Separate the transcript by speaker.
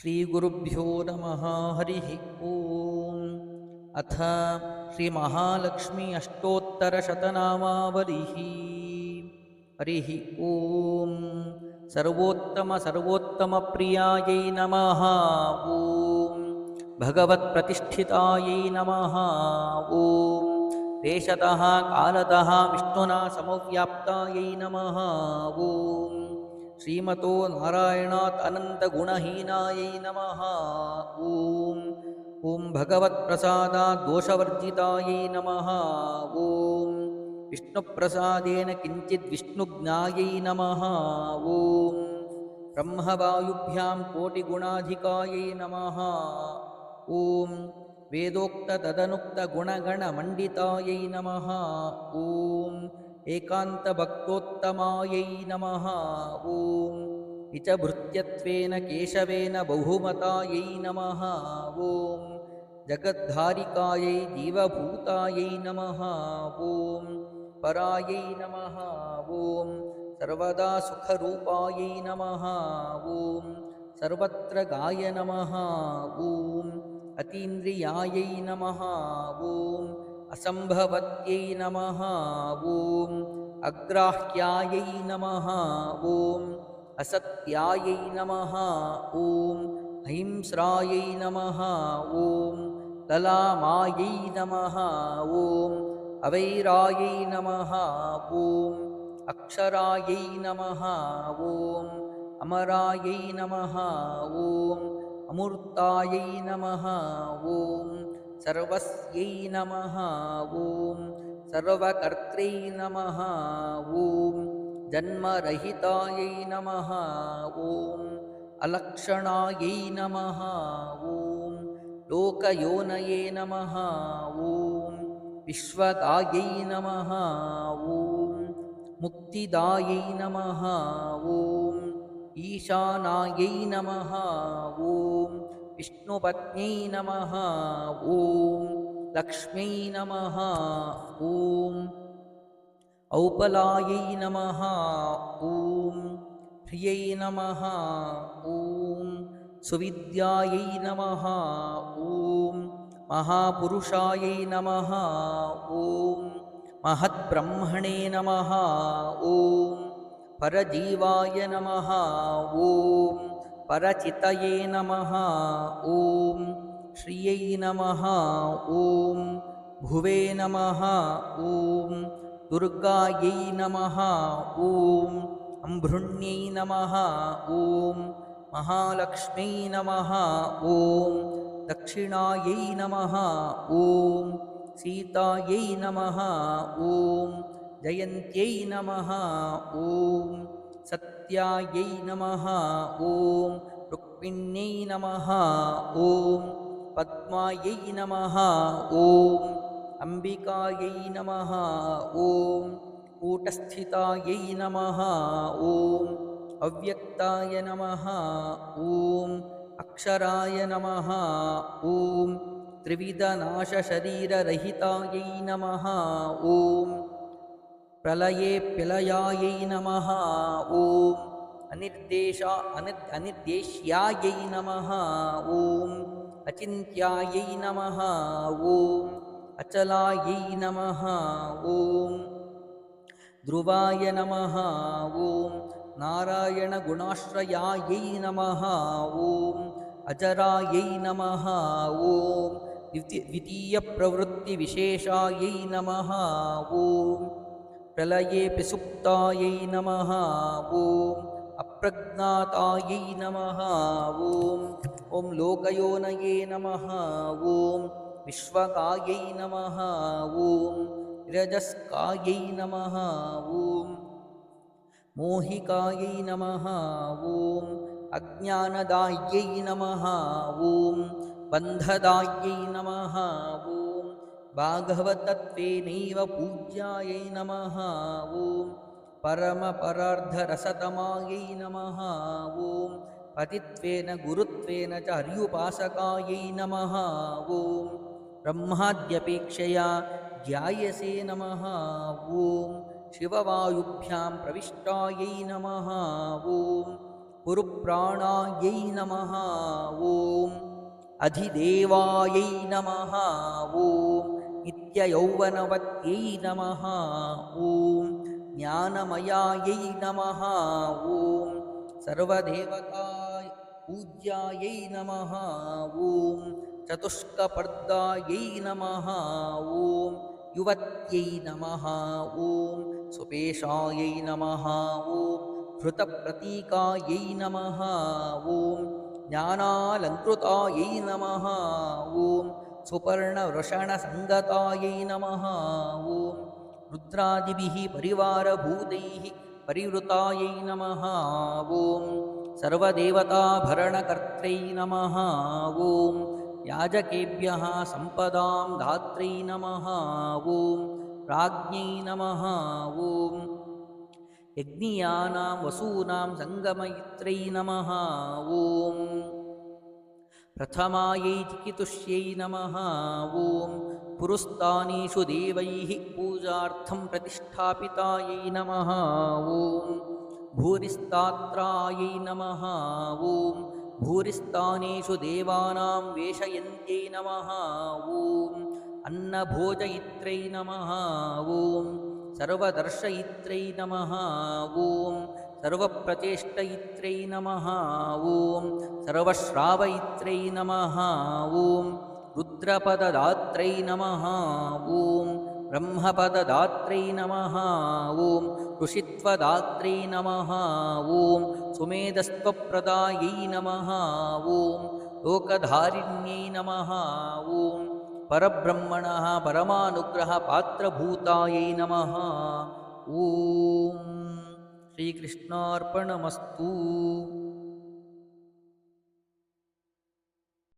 Speaker 1: श्रीगुरुभ्यो नमः हरिः ॐ अथ श्रीमहालक्ष्मी अष्टोत्तरशतनामावलिः। हरिः ॐ सर्वोत्तमसर्वोत्तमप्रियायै नमः ॐ भगवत्प्रतिष्ठितायै नमः ॐ देशतः कालतः विष्णुना समव्याप्तायै नमः ॐ श्रीमतो नारायणात् अनन्तगुणहीनायै नमः। ॐ ॐ भगवत्प्रसादात् दोषवर्जितायै नमः। ॐ विष्णुप्रसादेन किञ्चित् विष्णुज्ञायै नमः। ॐ ब्रह्मवायुभ्यां कोटिगुणाधिकायै नमः। ॐ वेदोक्ततदनुक्तगुणगणमण्डितायै नमः। ॐ एकान्तभक्तोत्तमायै नमः। ॐ निचभृत्यत्वेन केशवेन बहुमतायै नमः। ॐ जगद्धारिकायै जीवभूतायै नमः। ॐ परायै नमः। ॐ सर्वदा सुखरूपायै नमः। ॐ सर्वत्र गाय नमः। ॐ अतीन्द्रियायै नमः। ॐ असम्भवत्यै नमः ॐ अग्राह्यायै नमः ॐ असत्यायै नमः ॐ अहिंस्रायै नमः ॐ ललामायै नमः ॐ अवैरायै नमः ॐ अक्षरायै नमः ॐ अमरायै नमः ॐ अमूर्तायै नमः ॐ सर्वस्यै नमः ॐ। सर्वकर्त्रै नमः ॐ। जन्मरहितायै नमः ॐ। अलक्षणायै नमः ॐ। लोकयोनये नमः ॐ। विश्वदायै नमः ॐ। मुक्तिदायै नमः ॐ। ईशानायै नमः ॐ विष्णुपत्न्यै नमः। ॐ लक्ष्म्यै नमः। ॐ औपलायै नमः। ॐ प्रियै नमः। ॐ सुविद्यायै नमः। ॐ महापुरुषायै नमः। ॐ महद्ब्रह्मणे नमः। ॐ परजीवाय नमः। ॐ परचितये नमः। ॐ। श्रियै नमः। ॐ। भुवे नमः। ॐ। दुर्गायै नमः। ॐ। अम्भृण्यै नमः। ॐ। महालक्ष्म्यै नमः। ॐ। दक्षिणायै नमः। ॐ। सीतायै नमः। ॐ। जयन्त्यै नमः। ॐ सत्यायै नमः। ॐ रुक्मिण्यै नमः। ॐ पद्मायै नमः। ॐ अम्बिकायै नमः। ॐ कूटस्थितायै नमः। ॐ अव्यक्ताय नमः। ॐ अक्षराय नमः। ॐ त्रिविधनाशशरीररहितायै नमः। ॐ प्रलये प्रलयायै नमः। ॐ। अनिर्देशा अनि अनिर्देश्यायै नमः। ॐ। अचिन्त्यायै नमः। ॐ। अचलायै नमः। ॐ। ध्रुवाय नमः। ॐ। नारायणगुणाश्रयायै नमः। ॐ। अजरायै नमः। ॐ। द्विति द्वितीयप्रवृत्तिविशेषायै नमः। ॐ प्रलये प्रसुप्तायै नमः ॐ अप्रज्ञातायै नमः ॐ ॐ लोकयोनये नमः ॐ विश्वकायै नमः ॐ रजस्कायै नमः ॐ मोहिकायै नमः ॐ अज्ञानदायै नमः ॐ बन्धदायै नमः ॐ भागवतत्वेनैव पूज्यायै नमः ॐ परमपरार्धरसतमायै नमः ॐ पतित्वेन गुरुत्वेन च हर्युपासकायै नमः ॐ ब्रह्माद्यपेक्षया ध्यायसे नमः ॐ शिववायुभ्यां प्रविष्टायै नमः ॐ पुरुप्राणायै नमः ॐ अधिदेवायै नमः। ॐ नित्ययौवनवत्यै नमः। ॐ ज्ञानमयायै नमः। ॐ सर्वदेवताय पूज्यायै नमः। ॐ चतुष्कपर्दायै नमः। ॐ युवत्यै नमः। ॐ सुपेशायै नमः। ॐ हृतप्रतीकायै नमः। ॐ ज्ञानालङ्कृतायै नमः। ॐ सुपर्णवृषणसङ्गतायै नमः। ॐ रुद्रादिभिः परिवारभूतैः परिवृतायै नमः। ॐ सर्वदेवताभरणकर्त्रै नमः। ॐ याजकेभ्यः सम्पदां धात्रै नमः। ॐ राज्ञै नमः। ॐ यज्ञियानां वसूनां सङ्गमयित्रै नमः। ॐ। प्रथमायै चिकितुष्यै नमः। ॐ। पुरुस्तानेषु देवैः पूजार्थं प्रतिष्ठापितायै नमः। ॐ। भूरिस्तात्रायै नमः। ॐ। भूरिस्तानेषु देवानां वेशयन्त्यै नमः। ॐ। अन्नभोजयित्रै नमः। ॐ सर्वदर्शयित्रै नमः ॐ। सर्वप्रचेष्टयित्रै नमः ॐ। सर्वश्रावयित्रै नमः ॐ। रुद्रपददात्रै नमः ॐ। ब्रह्मपददात्रै नमः ॐ। ऋषित्वदात्रै नमः ॐ। सुमेधस्त्वप्रदायै नमः ॐ। लोकधारिण्यै नमः ॐ परब्रह्मणः परमानुग्रहपात्रभूतायै नमः। ॐ श्रीकृष्णार्पणमस्तु